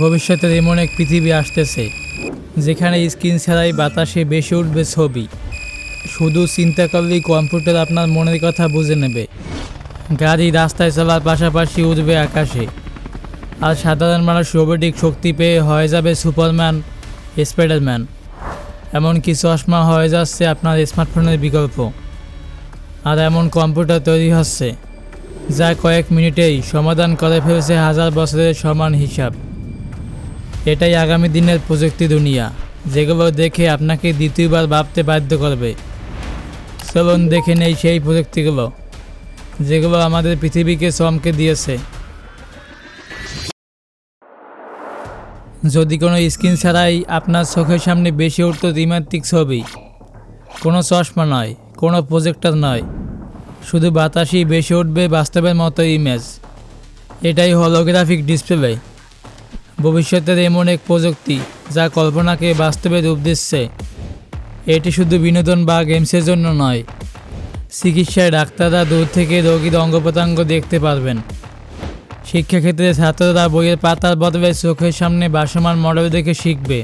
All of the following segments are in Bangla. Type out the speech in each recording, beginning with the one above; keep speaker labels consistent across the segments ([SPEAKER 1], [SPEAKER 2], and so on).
[SPEAKER 1] ভবিষ্যতের এমন এক পৃথিবী আসতেছে, যেখানে স্ক্রিন ছাড়াই বাতাসে বেশি উঠবে ছবি। শুধু চিন্তা করলেই কম্পিউটার আপনার মনের কথা বুঝে নেবে। গাড়ি রাস্তায় চলার পাশাপাশি উঠবে আকাশে। আর সাধারণ মানুষ রোবোটিক শক্তি পেয়ে হয়ে যাবে সুপারম্যান, স্পাইডারম্যান। এমনকি চশমা হয়ে যাচ্ছে আপনার স্মার্টফোনের বিকল্প। আর এমন কম্পিউটার তৈরি হচ্ছে, যা কয়েক মিনিটেই সমাধান করে ফেলছে হাজার বছরের সমান হিসাব। এটাই আগামী দিনের প্রযুক্তি দুনিয়া। যেগুলো দেখে আপনাকে দ্বিতীয়বার ভাবতে বাধ্য করবে। চলুন দেখে নেই সেই প্রযুক্তিগুলো, যেগুলো আমাদের পৃথিবীকে চমকে দিয়েছে। যদি কোনো স্ক্রিন ছাড়াই আপনার চোখের সামনে বেশি উঠত ত্রিমাত্রিক ছবি, কোনো চশমা নয়, কোনো প্রজেক্টর নয়, শুধু বাতাসই বেশি উঠবে বাস্তবের মতো ইমেজ এটাই হলোগ্রাফিক ডিসপ্লে ভবিষ্যতের এমন এক প্রযুক্তি যা কল্পনাকে বাস্তবে রূপ দিচ্ছে। এটি শুধু বিনোদন বা গেমসের জন্য নয়, চিকিৎসায় ডাক্তাররা দূর থেকে রোগীর অঙ্গ প্রত্যঙ্গ দেখতে পারবেন। শিক্ষাক্ষেত্রে ছাত্ররা বইয়ের পাতার বদলে চোখের সামনে বাসমান মডেল দেখে শিখবে।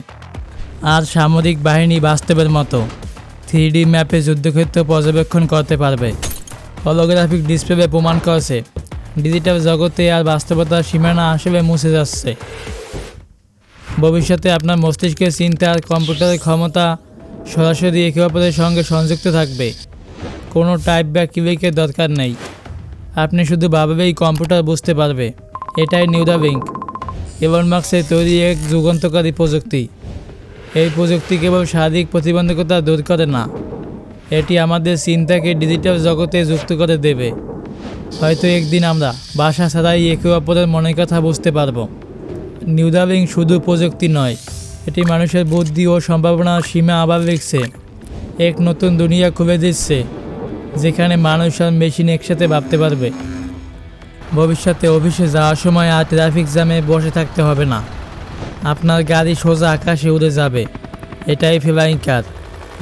[SPEAKER 1] আর সামরিক বাহিনী বাস্তবের মতো থ্রি ম্যাপে যুদ্ধক্ষেত্র পর্যবেক্ষণ করতে পারবে। হলোগ্রাফিক ডিসপ্লে প্রমাণ করছে, ডিজিটাল জগতে আর বাস্তবতার সীমানা আসলে মুছে যাচ্ছে। ভবিষ্যতে আপনার মস্তিষ্কের চিন্তা আর কম্পিউটারের ক্ষমতা সরাসরি একে অপরের সঙ্গে সংযুক্ত থাকবে। কোনো টাইপ বা ক্লিকের দরকার নেই। আপনি শুধু ভাবেই কম্পিউটার বুঝতে পারবে। এটাই নিউরাবিঙ্ক এলন মার্কসের তৈরি এক যুগান্তকারী প্রযুক্তি। এই প্রযুক্তি কেবল শারীরিক প্রতিবন্ধকতা দূর করে না। এটি আমাদের চিন্তাকে ডিজিটাল জগতে যুক্ত করে দেবে। হয়তো একদিন আমরা বাসা ছাড়াই একে অপরের মনের কথা বুঝতে পারব। নিউরালিং শুধু প্রযুক্তি নয়, এটি মানুষের বুদ্ধি ও সম্ভাবনার সীমা আবার লিখছে এক নতুন দুনিয়া খুলে দিচ্ছে, যেখানে মানুষ আর মেশিন একসাথে ভাবতে পারবে। ভবিষ্যতে অফিসে যাওয়ার সময় আর ট্রাফিক জ্যামে বসে থাকতে হবে না। আপনার গাড়ি সোজা আকাশে উড়ে যাবে। এটাই ফ্লাইং কার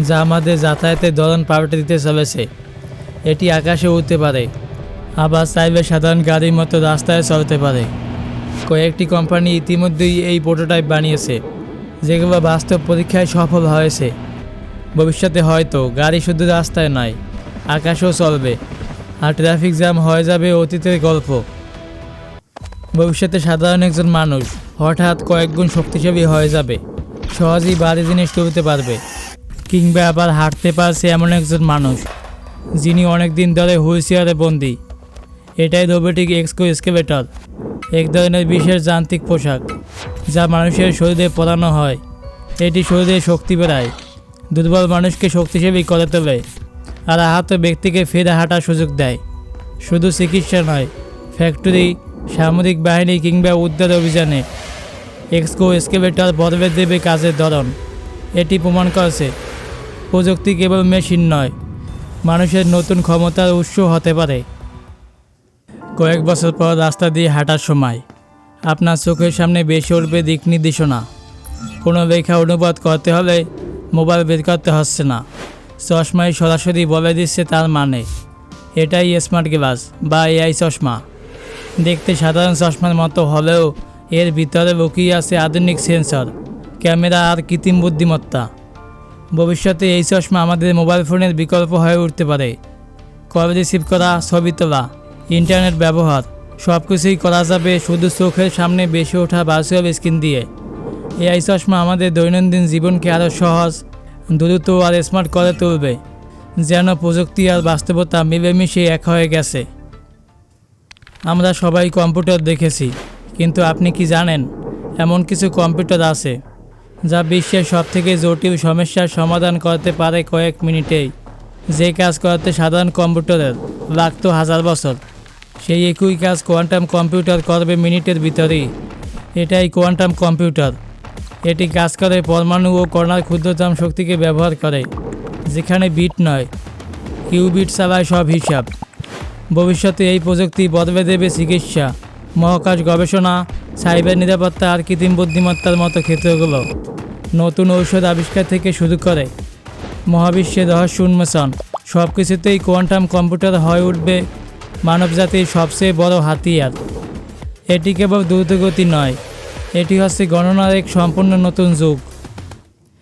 [SPEAKER 1] যা আমাদের যাতায়াতের ধরন পাল্টে দিতে চলেছে। এটি আকাশে উড়তে পারে, আবার চাইলে সাধারণ গাড়ির মতো রাস্তায় চলতে পারে। কয়েকটি কোম্পানি ইতিমধ্যেই এই প্রোটোটাইপ বানিয়েছে, যেগুলো বাস্তব পরীক্ষায় সফল হয়েছে। ভবিষ্যতে হয়তো গাড়ি শুধু রাস্তায় নয়, আকাশও চলবে, আর ট্রাফিক জ্যাম হয়ে যাবে অতীতের গল্প। ভবিষ্যতে সাধারণ একজন মানুষ হঠাৎ কয়েকগুণ শক্তিশালী হয়ে যাবে, সহজেই বাড়ি জিনিস তুলতে পারবে, কিংবা আবার হাঁটতে পারছে এমন একজন মানুষ, যিনি অনেক দিন ধরে হুইল চেয়ারে বন্দি। এটাই রোবোটিক এক্সকো এক্সকেভেটর এক ধরনের বিশেষ যান্ত্রিক পোশাক, যা মানুষের শরীরে পরানো হয়। এটি শরীরে শক্তি বেড়ায়, দুর্বল মানুষকে শক্তিশালী করে তোলে, আর আহত ব্যক্তিকে ফিরে হাঁটার সুযোগ দেয়। শুধু চিকিৎসা নয় ফ্যাক্টরি সামরিক বাহিনী কিংবা উদ্ধার অভিযানে এক্সকো এক্সকেভেটর বদলে দেবে কাজের ধরন। এটি প্রমাণ করছে, প্রযুক্তি কেবল মেশিন নয়, মানুষের নতুন ক্ষমতার উৎস হতে পারে। কয়েক বছর পর রাস্তা দিয়ে হাঁটার সময়। আপনার চোখের সামনে বেশি উঠবে দিক নির্দেশনা। কোনো লেখা অনুবাদ করতে হলে মোবাইল বের করতে হচ্ছে না। চশমায় সরাসরি বলে দিচ্ছে তার মানে। এটাই স্মার্ট গ্লাস বা এআই চশমা। দেখতে সাধারণ চশমার মতো হলেও এর ভিতরে লুকিয়ে আছে আধুনিক সেন্সর ক্যামেরা আর কৃত্রিম বুদ্ধিমত্তা। ভবিষ্যতে এই চশমা আমাদের মোবাইল ফোনের বিকল্প হয়ে উঠতে পারে। কল রিসিভ করা, ছবি তোলা ইন্টারনেট ব্যবহার সব কিছুই করা যাবে শুধু চোখের সামনে বেশি ওঠা ভার্চুয়াল স্ক্রিন দিয়ে। এআই চশমা আমাদের দৈনন্দিন জীবনকে আরও সহজ, দ্রুত আর স্মার্ট করে তুলবে, যেন প্রযুক্তি আর বাস্তবতা মিলেমিশে এক হয়ে গেছে। আমরা সবাই কম্পিউটার দেখেছি, কিন্তু আপনি কি জানেন, এমন কিছু কম্পিউটার আছে, যা বিশ্বের সবথেকে জটিল সমস্যার সমাধান করতে পারে কয়েক মিনিটেই, যে কাজ করতে সাধারণ কম্পিউটারের, লাগতো হাজার বছর। সেই একই কাজ কোয়ান্টাম কম্পিউটার করবে মিনিটের ভিতরেই। এটাই কোয়ান্টাম কম্পিউটার। এটি কাজ করে পরমাণু ও কণার ক্ষুদ্রতম শক্তিকে ব্যবহার করে, যেখানে বিট নয়, কিউবিট চালায় সব হিসাব। ভবিষ্যতে এই প্রযুক্তি বদলে দেবে চিকিৎসা, মহাকাশ গবেষণা, সাইবার নিরাপত্তা আর কৃত্রিম বুদ্ধিমত্তার মতো ক্ষেত্রগুলো। নতুন ঔষধ আবিষ্কার থেকে শুরু করে, মহাবিশ্বের রহস্য উন্মোচন। সব কিছুতেই কোয়ান্টাম কম্পিউটার হয়ে উঠবে মানবজাতির সবচেয়ে বড় হাতিয়ার। এটি কেবল দ্রুতগতি নয়, এটি হচ্ছে গণনার এক সম্পূর্ণ নতুন যুগ।